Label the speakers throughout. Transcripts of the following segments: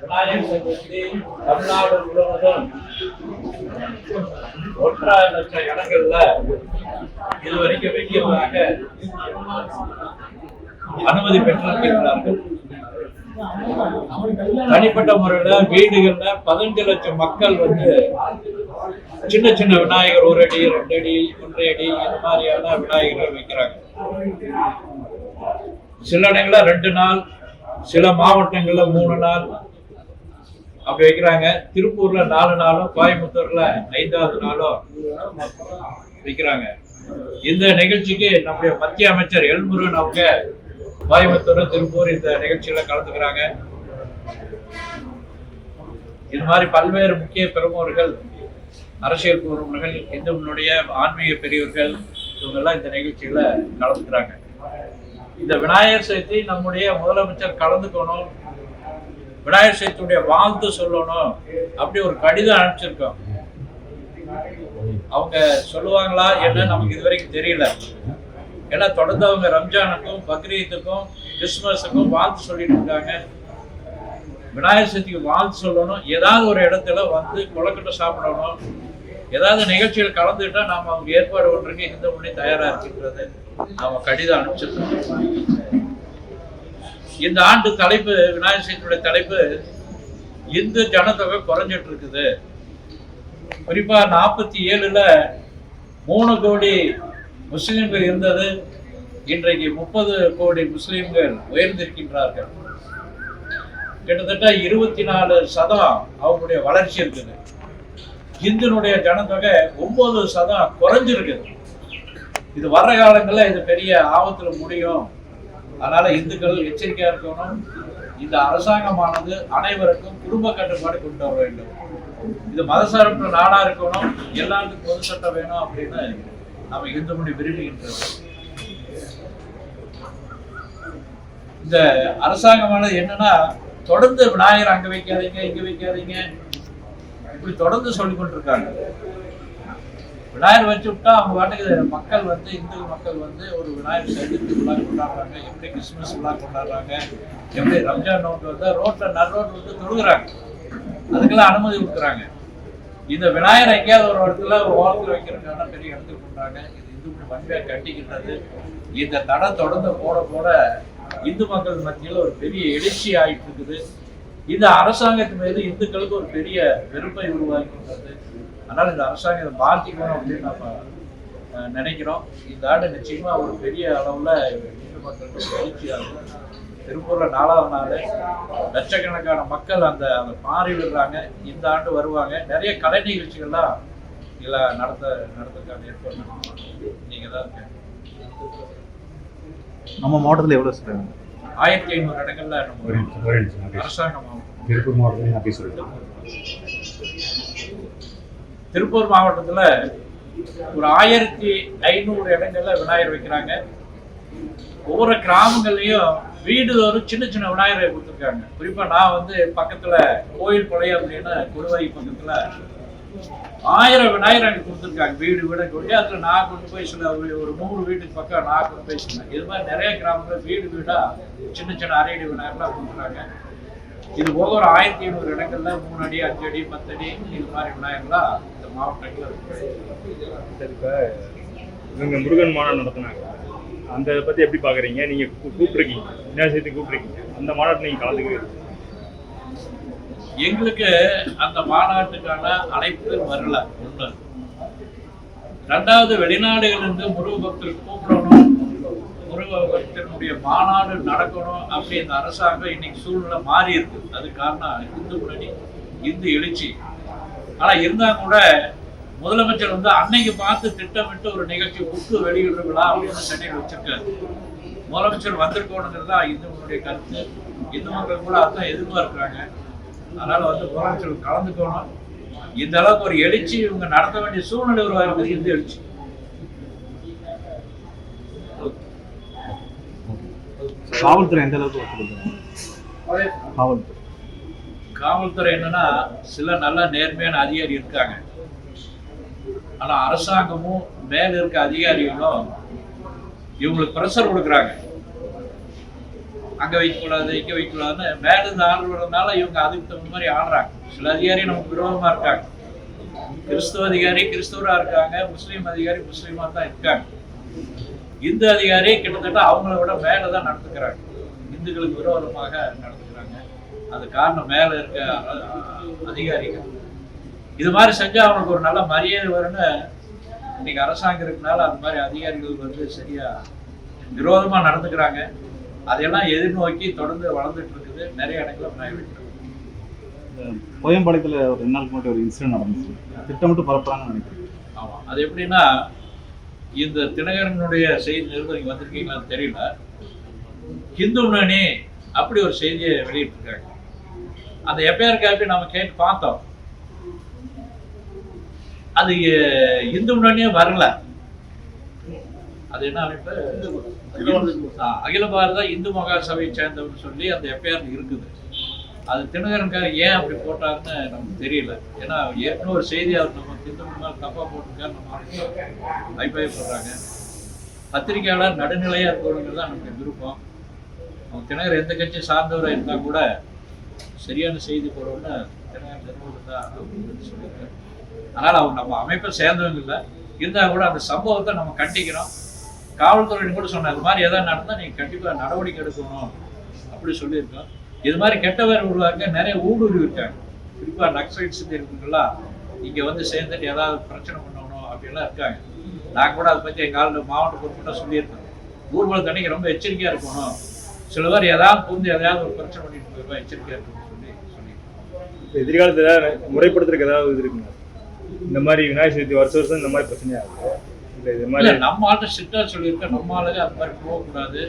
Speaker 1: விநாயகர் சதுர்த்தி தமிழ்நாடு முழுவதும் ஒன்றரை லட்சம் இடங்கள்ல இதுவரைக்கும் வைக்கிறதாக அனுமதி பெற்றிருக்கிறார்கள். தனிப்பட்ட முறையில வீடுகள்ல பதினஞ்சு லட்சம் மக்கள் வந்து சின்ன சின்ன விநாயகர் ஒரு அடி ரெண்டு அடி ஒன்றரை அடி இந்த மாதிரியான விநாயகர்கள் வைக்கிறாங்க. சில இடங்கள்ல ரெண்டு நாள் சில மாவட்டங்கள்ல மூணு நாள் அப்படி வைக்கிறாங்க. திருப்பூர்ல நாலு நாளும் கோயம்புத்தூர்ல ஐந்தாவது நாளும் வைக்கிறாங்க. இந்த நிகழ்ச்சிக்கு நம்முடைய மத்திய அமைச்சர் எல்முருகன் அவங்க கோயம்புத்தூர் திருப்பூர் இந்த நிகழ்ச்சியில கலந்துக்கிறாங்க. இது மாதிரி பல்வேறு முக்கிய பெருமோர்கள் அரசியல் பிரமுகர்கள் இந்துவனுடைய ஆன்மீக பெரியவர்கள் இவங்கெல்லாம் இந்த நிகழ்ச்சியில கலந்துக்கிறாங்க. இந்த விநாயகர் சதுர்த்தி நம்முடைய முதலமைச்சர் கலந்துக்கணும். விநாயகர் சதுர்த்தியுடைய வாழ்த்து சொல்லணும் அப்படி ஒரு கடிதம் அனுப்பிச்சிருக்கோம். அவங்க சொல்லுவாங்களா என்ன நமக்கு இது வரைக்கும் தெரியல. ஏன்னா தொடர்ந்து அவங்க ரம்ஜானுக்கும் பக்ரீத்துக்கும் கிறிஸ்துமஸுக்கும் வாழ்த்து சொல்லிட்டு இருக்காங்க. விநாயகர் சதுர்த்திக்கு வாழ்த்து சொல்லணும். ஏதாவது ஒரு இடத்துல வந்து கொலக்கட்டை சாப்பிடணும். ஏதாவது நிகழ்ச்சியில் கலந்துக்கிட்டா நாம் அவங்க ஏற்பாடு ஒன்றுக்கு இந்த முன்னே தயாராக இருக்கின்றது. நாம் கடிதம் அனுப்பிச்சிருக்கோம். இந்த ஆண்டு தலைப்பு விநாயகர் சதுர்த்தியுடைய தலைப்பு இந்து ஜனத்தொகை குறைஞ்சிட்டு இருக்குது குறிப்பாக நாற்பத்தி ஏழில் மூணு கோடி முஸ்லீம்கள் இருந்தது. இன்றைக்கு முப்பது கோடி முஸ்லீம்கள் உயர்ந்திருக்கின்றார்கள். கிட்டத்தட்ட இருபத்தி நாலு சதம் அவங்களுடைய வளர்ச்சி இருக்குது. இந்துனுடைய ஜனத்தொகை ஒன்பது சதம் குறைஞ்சிருக்குது. இது வர்ற காலங்களில் இது பெரிய ஆபத்தில் முடியும். அதனால இந்துக்கள் எச்சரிக்கையா இருக்கணும். இந்த அரசாங்கமானது அனைவருக்கும் குடும்ப கட்டுப்பாடு கொண்டு வர வேண்டும். இது மதசார்பற்ற நாடா இருக்கணும். எல்லாருக்கும் பொது சட்டம் வேணும் அப்படின்னு நம்ம இந்து மொழி விரும்புகின்றோம். இந்த அரசாங்கமானது என்னன்னா தொடர்ந்து விநாயகர் அங்க வைக்காதீங்க இங்க வைக்காதீங்க. இப்படி தொடர்ந்து சொல்லிக் கொண்டிருக்காங்க. விநாயகர் வச்சு விட்டா அவங்க பாட்டுக்கு மக்கள் வந்து இந்து மக்கள் வந்து ஒரு விநாயகர் சதுர்த்தி விழா கொண்டாடுறாங்க. எப்படி கிறிஸ்மஸ் விழா கொண்டாடுறாங்க? எப்படி ரம்ஜான் நோட்டு வந்து ரோட்ல நடு ரோட்ல வந்து தொழுகிறாங்க. அதுக்கெல்லாம் அனுமதி கொடுக்குறாங்க. இந்த விநாயகர் எங்கேயாவது ஒரு இடத்துல ஒரு ஓரத்தில் வைக்கிறதுக்கான பெரிய இடத்துக்கு பண்றாங்க இது இந்து வன்மையாக கட்டிக்கிட்டது இந்த தடை தொடர்ந்து போட போட இந்து மக்கள் மத்தியில் ஒரு பெரிய எழுச்சி ஆயிட்டு இருக்குது. இந்த அரசாங்கத்தின் மீது இந்துக்களுக்கு ஒரு பெரிய வெறுப்பை உருவாக்கின்றது. அதனால இந்த அரசாங்கத்தை மாற்றிக்கணும் அப்படின்னு நம்ம நினைக்கிறோம். இந்த ஆண்டு நிச்சயமா ஒரு பெரிய அளவுல இந்து மக்களுக்கு ஒரு எழுச்சி ஆகும் திருப்பூர்ல நாலாவது நாள் லட்சக்கணக்கான மக்கள் அந்த அந்த மாறி விடுறாங்க. இந்த ஆண்டு வருவாங்க. நிறைய கலை நிகழ்ச்சிகள்லாம் இதுல நடத்த நடத்துக்கான ஏற்பாடு பண்ணுவாங்க. நீங்க தான்
Speaker 2: நம்ம மாவட்டத்தில் எவ்வளோ சார்?
Speaker 1: ஆயிரத்தி ஐநூறு இடங்கள்ல நம்ம. அரசாங்கம்
Speaker 3: திருப்பூர் மாவட்டத்தில் நான் பேசுகிறேன்
Speaker 1: திருப்பூர் மாவட்டத்துல ஒரு ஆயிரத்தி ஐநூறு இடங்கள்ல விநாயகர் வைக்கிறாங்க. ஒவ்வொரு கிராமங்கள்லயும் ஒரு சின்ன சின்ன விநாயகரை கொடுத்துருக்காங்க. குறிப்பா நான் வந்து பக்கத்துல கோயில் கொலை அப்படின்னு கொடுவாய் பக்கத்துல ஆயிரம் விநாயகர் அங்கே கொடுத்துருக்காங்க. வீடு வீட கொண்டு அதில் நான் கொண்டு போய் சில ஒரு ஒரு நூறு வீட்டுக்கு பக்கம் நான் கொண்டு போய் சொன்னேன் இது மாதிரி நிறைய கிராமங்கள் வீடு வீடாக சின்ன சின்ன அரை அடி விநாயகர்லாம் கொடுக்குறாங்க. இது போக ஒரு ஆயிரத்தி ஐநூறு இடங்கள்ல மூணு அடி அஞ்சு அடி பத்து அடி இது மாதிரி விநாயகர்லாம்
Speaker 3: இப்போ இவங்க முருகன் மாநாடு நடத்தினாங்க. அந்த இதை பற்றி எப்படி பார்க்குறீங்க நீங்கள் கூப்பிட்ருக்கீங்க என்ன சேர்த்து கூப்பிட்ருக்கீங்க அந்த மாநாட்டில் நீங்கள் கலந்துக்கிறீங்க.
Speaker 1: எங்களுக்கு அந்த மாநாட்டுக்கான அழைப்பு வரல. ஒண்ணு ரெண்டாவது வெளிநாடுகளிலிருந்து முருக பக்தர் கூப்பிடணும். முருக பக்தனுடைய மாநாடு நடக்கணும் அப்படி இந்த அரசாங்கம் இன்னைக்கு சூழ்நிலை மாறி இருக்கு. அது காரணம் இந்து முன்னணி இந்து எழுச்சி. ஆனா இருந்தா கூட முதலமைச்சர் வந்து அன்னைக்கு பார்த்து திட்டமிட்டு ஒரு நிகழ்ச்சி புக்கு வெளியிடுற விழா அப்படின்னு சென்னையில் வச்சிருக்காரு. முதலமைச்சர் வந்திருக்கணுங்கிறது தான் இந்து மக்களுடைய கருத்து. இந்து மக்கள் கூட அதான் எதிர்பார்க்கிறாங்க. அதனால வந்து முதலமைச்சர் கலந்துக்கணும். இந்த அளவுக்கு ஒரு எழுச்சி இவங்க நடத்த வேண்டிய சூழ்நிலை உருவாகிறது இந்து எழுச்சி.
Speaker 2: காவல்துறை எந்த அளவுக்கு காவல்துறை
Speaker 1: காவல்துறை என்னன்னா சில நல்ல நேர்மையான அதிகாரி இருக்காங்க. ஆனா அரசாங்கமும் மேல இருக்க அதிகாரிகளும் இவங்களுக்கு ப்ரெஷர் கொடுக்குறாங்க. அங்கே வைக்கக்கூடாது இங்கே வைக்கக்கூடாதுன்னு மேலிருந்து ஆர்டர் வர்றதுனால இவங்க அதுக்கு தகுந்த மாதிரி ஆடுறாங்க சில அதிகாரி நமக்கு விரோதமாக இருக்காங்க. கிறிஸ்துவ அதிகாரி கிறிஸ்துவராக இருக்காங்க முஸ்லீம் அதிகாரி முஸ்லீமாக தான் இருக்காங்க. இந்து அதிகாரி கிட்டத்தட்ட அவங்கள விட மேலே தான் நடத்துக்கிறாங்க இந்துக்களுக்கு விரோதமாக நடத்துக்கிறாங்க அது காரணம் மேலே இருக்க அதிகாரிகள். இது மாதிரி செஞ்சா அவங்களுக்கு ஒரு நல்ல மரியாதை வரும்னு இன்னைக்கு அரசாங்கம் இருக்கனால அந்த மாதிரி அதிகாரிகள் வந்து சரியா விரோதமா நடந்துக்கிறாங்க. அதையெல்லாம் எதிர்நோக்கி தொடர்ந்து வளர்ந்துட்டு இருக்குது. நிறைய வைக்கிறாங்க.
Speaker 2: இந்த கோயம்பாளையத்தில் ஒரு ரெண்டு நாளுக்கு முன்னாடி ஒரு இன்சிடென்ட் நடந்துச்சு. திட்டமிட்டு பரப்புறாங்கன்னு நினைக்கிறேன்.
Speaker 1: ஆமா. அது எப்படின்னா இந்த தினகரனுடைய செய்தி நிருபர் நீங்க வந்திருக்கீங்களான்னு தெரியல. ஹிந்து முன்னணி அப்படி ஒரு செய்தியை வெளியிட்டிருக்காங்க. அந்த எஃப்ஐஆர் காப்பி நம்ம கேட்டு பார்த்தோம்? அது இந்து முன்னணியே வரல. அது என்ன அமைப்பு? அகில பாரத இந்து மகா சபையை சேர்ந்தவர்னு சொல்லி அந்த எஃப்ஐஆர் இருக்குது. அது தினகரன்கார் ஏன் அப்படி போட்டாருன்னு நமக்கு தெரியல. ஏன்னா ஏற்கனவே ஒரு செய்தி அவர் நம்ம இந்து முன்னாள் தப்பா போட்டிருக்காரு நம்ம அபிப்பிராயப்படுறாங்க. பத்திரிகையாளர் நடுநிலையா இருக்கணுங்கிறது தான் நமக்கு விருப்பம். அவங்க தினகர் எந்த கட்சி சார்ந்தவராக இருந்தால் கூட சரியான செய்தி போடுறோம்னு தினகர் நிறுவனம் தான் அப்படின்னு சொல்லியிருக்காரு. அதனால் அவங்க நம்ம அமைப்பை சேர்ந்தவங்க இல்லை. இருந்தால் கூட அந்த சம்பவத்தை நம்ம கண்டிக்கிறோம். காவல்துறை கூட சொன்ன இது மாதிரி எதாவது நடந்தால் நீங்கள் கண்டிப்பாக நடவடிக்கை எடுக்கணும். அப்படி சொல்லியிருக்கோம். இது மாதிரி கெட்டவர் உருவாக்க நிறைய ஊடுருவி இருக்காங்க. குறிப்பாக நக்சலைட்ஸ் இருக்குங்களா இங்கே வந்து சேர்ந்துட்டு ஏதாவது பிரச்சனை பண்ணணும் அப்படிலாம் இருக்காங்க. நான் கூட அதை பற்றி எங்கள் ஆள் மாவட்ட பொறுப்பிட்ட சொல்லியிருக்கேன். ஊர்வலத்தன்னைக்கு ரொம்ப எச்சரிக்கையாக இருக்கணும். சில பேர் ஏதாவது புரிந்து எதையாவது ஒரு பிரச்சனை பண்ணிட்டு போயிருப்பா எச்சரிக்கையாக
Speaker 3: இருக்கணும். எதிர்காலத்தில் ஏதாவது முறைப்படுத்துறதுக்கு ஏதாவது இது இருக்குங்க இந்த மாதிரி விநாயகர் சதுர்த்தி வருஷம் வருஷம் இந்த மாதிரி பிரச்சனையா இருக்கு? இல்லை இது மாதிரி
Speaker 1: நம்ம ஆள்கிட்ட ஸ்ட்ரிக்டாக சொல்லியிருக்கேன். நம்ம ஆளுங்க அந்த மாதிரி போகக்கூடாது.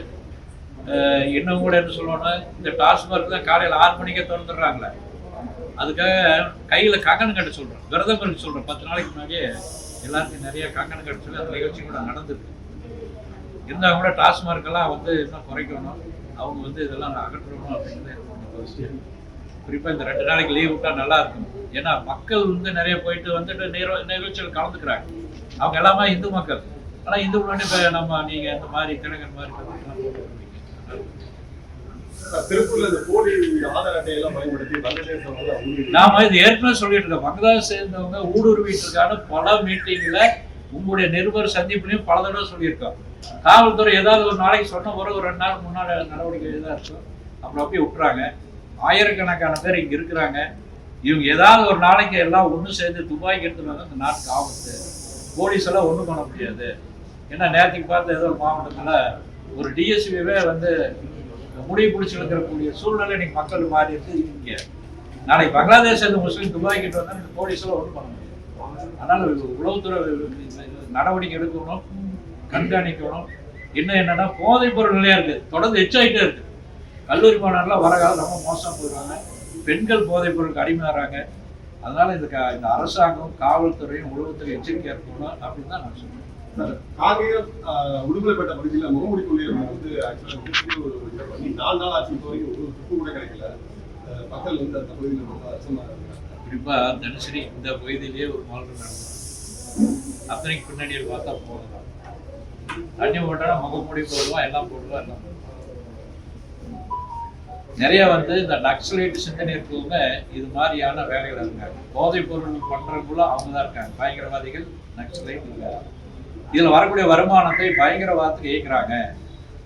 Speaker 1: என்ன இன்னும் கூட என்ன சொல்லணும்னா இந்த டாஸ்மார்க் தான் காலையில் ஆறு மணிக்கே திறந்துடுறாங்களே. அதுக்காக கையில் கங்கணம் கட்ட சொல்கிறேன் விரதம் இருக்க சொல்கிறேன் பத்து நாளைக்கு முன்னாடியே எல்லாருக்கும் நிறைய கங்கணம் கட்ட சொல்லி அந்த நிகழ்ச்சி கூட நடந்துருக்கு. இருந்தால் கூட டாஸ்மார்க்கெல்லாம் வந்து இன்னும் குறைக்கணும். அவங்க வந்து இதெல்லாம் அகற்றணும் அப்படிங்கிறது ஒரு விஷயம் குறிப்பாக இந்த ரெண்டு நாளைக்கு லீவ் விட்டா நல்லா இருக்கும். ஏன்னா மக்கள் வந்து நிறைய போயிட்டு வந்துட்டு நிகழ் நிகழ்ச்சிகள் கலந்துக்கிறாங்க. அவங்க எல்லாமே இந்து மக்கள். ஆனால் இந்து முன்னாடி நம்ம நீங்கள் இந்த மாதிரி தினகர் மாதிரி நாம இது ஏற்கனவே சொல்லிட்டு இருக்கோம். பங்களாதேஷ் சேர்ந்தவங்க ஊடுருவிட்டு இருக்கான்னு பல மீட்டிங்ல உங்களுடைய நிருபர் சந்திப்புலையும் பல தடவை சொல்லியிருக்கோம். காவல்துறை ஏதாவது ஒரு நாளைக்கு சொன்ன ஒரு ரெண்டு நாள் முன்னாடி நடவடிக்கை தான் இருக்கும் அப்புறம் அப்படியே விட்டுறாங்க. ஆயிரக்கணக்கான பேர் இங்கே இருக்கிறாங்க. இவங்க ஏதாவது ஒரு நாளைக்கு எல்லாம் ஒன்று சேர்ந்து துபாய்க்கு எடுத்துருவாங்க வந்து இந்த நாட்டுக்கு ஆபத்து போலீஸ் எல்லாம் ஒன்றும் பண்ண முடியாது. ஏன்னா நேற்றுக்கு பார்த்த ஏதோ ஒரு ஒரு டிஎஸ்பிவே வந்து முடிவு பிடிச்சி இழுக்கிறக்கூடிய சூழ்நிலை இன்னைக்கு மக்கள் மாறி இருக்கு இங்க. நாளைக்கு பங்களாதேஷ் அந்த முஸ்லீம் துபாய்க்கிட்டு வந்தால் இந்த போலீஸெல்லாம் ஒன்றும் பண்ண முடியாது. அதனால் உளவுத்துறை நடவடிக்கை எடுக்கணும் கண்காணிக்கணும். இன்னும் என்னன்னா போதைப் பொருள் நிலையா இருக்கு. தொடர்ந்து எச்சாயிட்டே இருக்கு. கல்லூரி மாணவர்கள்லாம் வர காலம் ரொம்ப மோசமா போயிடுறாங்க பெண்கள் போதைப் பொருளுக்கு அடிமையாகிறாங்க அதனால இந்த க- இந்த அரசாங்கம் காவல்துறையும் உளவுத்துறை எச்சரிக்கையா இருக்கணும் அப்படின்னு தான் நான் சொல்றேன்.
Speaker 4: காங்கேயம் உடுமலைப்பேட்டை பகுதியில் முகமூடி கொள்ளையர் வந்து ஆக்சுவலாக பண்ணி நாலு நாள் ஆச்சு இப்போ வரைக்கும் ஒரு துப்பு கூட கிடைக்கல. மக்கள் வந்து அந்த பகுதியில் ரொம்ப அச்சமாக இருக்காங்க.
Speaker 1: குறிப்பா தினசரி இந்த பகுதியிலேயே ஒரு மால் நடக்கும் அத்தனைக்கு பின்னாடி பார்த்தா போகலாம் தண்ணி போட்டா முகமூடி போடுவோம் எல்லாம் போடுவோம் எல்லாம் போடுவோம் நிறைய வந்து இந்த நக்சலைட் சிந்தனை இருக்கவங்க இது மாதிரியான வேலைகள் இருக்காங்க. போதைப் பொருள் பண்றவங்களும் அவங்க தான் இருக்காங்க. பயங்கரவாதிகள் நக்சலைட் இருக்காங்க இதில் வரக்கூடிய வருமானத்தை பயங்கரவாதத்துக்கு இயக்குறாங்க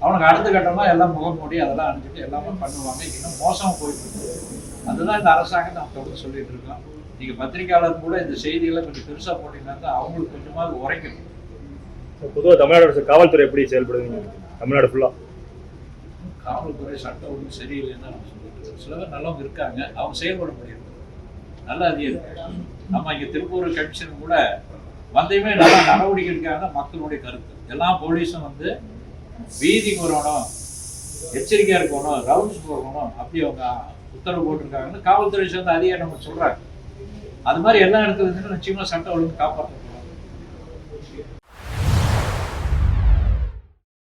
Speaker 1: அவனுக்கு அடுத்த கட்டமாக எல்லாம் முகமூடி அதெல்லாம் அணிஞ்சிட்டு எல்லாமே பண்ணுவாங்க. இன்னும் மோசமாக போயிட்டு இருக்கு. அதுதான் இந்த அரசாங்கம் நம்ம தொடர்ந்து சொல்லிட்டு இருக்கோம். நீங்கள் பத்திரிகையாளர் கூட இந்த செய்திகளை கொஞ்சம் பெருசாக போட்டீங்கன்னா தான் அவங்களுக்கு கொஞ்சமாவது உரைக்கணும்.
Speaker 3: பொதுவாக தமிழ்நாடு காவல்துறை எப்படி செயல்படுவீங்க தமிழ்நாடு ஃபுல்லாக
Speaker 1: காவல்துறை சட்டம் ஒன்றும் சரியில்லைன்னு நம்ம சொல்லிட்டு இருக்கோம் சில பேர் நல்லவங்க இருக்காங்க. அவங்க செயல்பட முடியாது நல்ல அதிகம் நம்ம இங்க திருப்பூர் கமிஷன் கூட வந்தையுமே நல்ல நடவடிக்கை எடுக்காங்க மக்களுடைய கருத்து. எல்லா போலீஸும் வந்து வீதிக்கு வரணும் எச்சரிக்கையா இருக்கணும் ரவுண்ட்ஸ் போகணும் அப்படி அவங்க உத்தரவு போட்டிருக்காங்கன்னு காவல்துறை சேர்ந்த அதிகாரி நம்ம சொல்றாங்க. அது மாதிரி எல்லா இடத்துல நிச்சயமாக சட்டம் ஒழுங்கு காப்பாற்றணும்